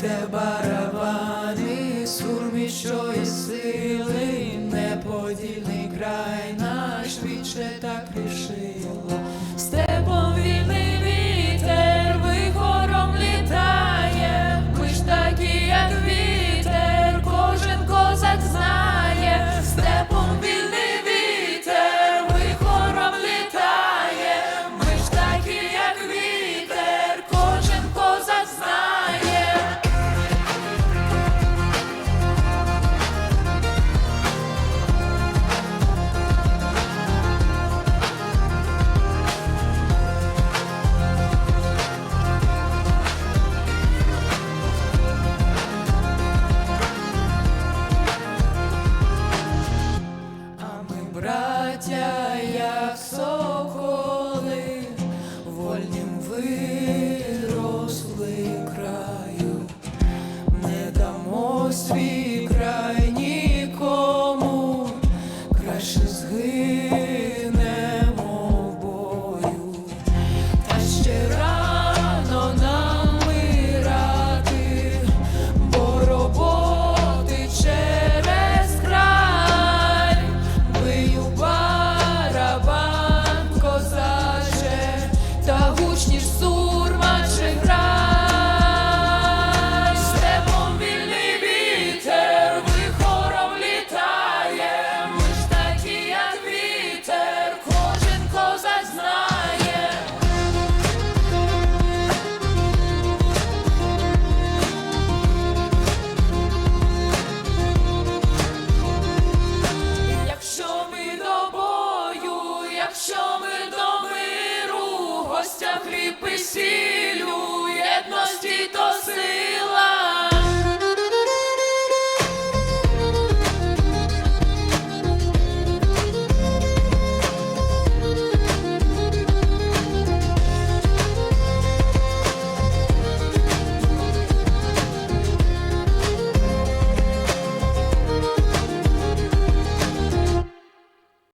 Те барабани, сурмі, що є сили, неподільний край наш віче так рішила. Yeah.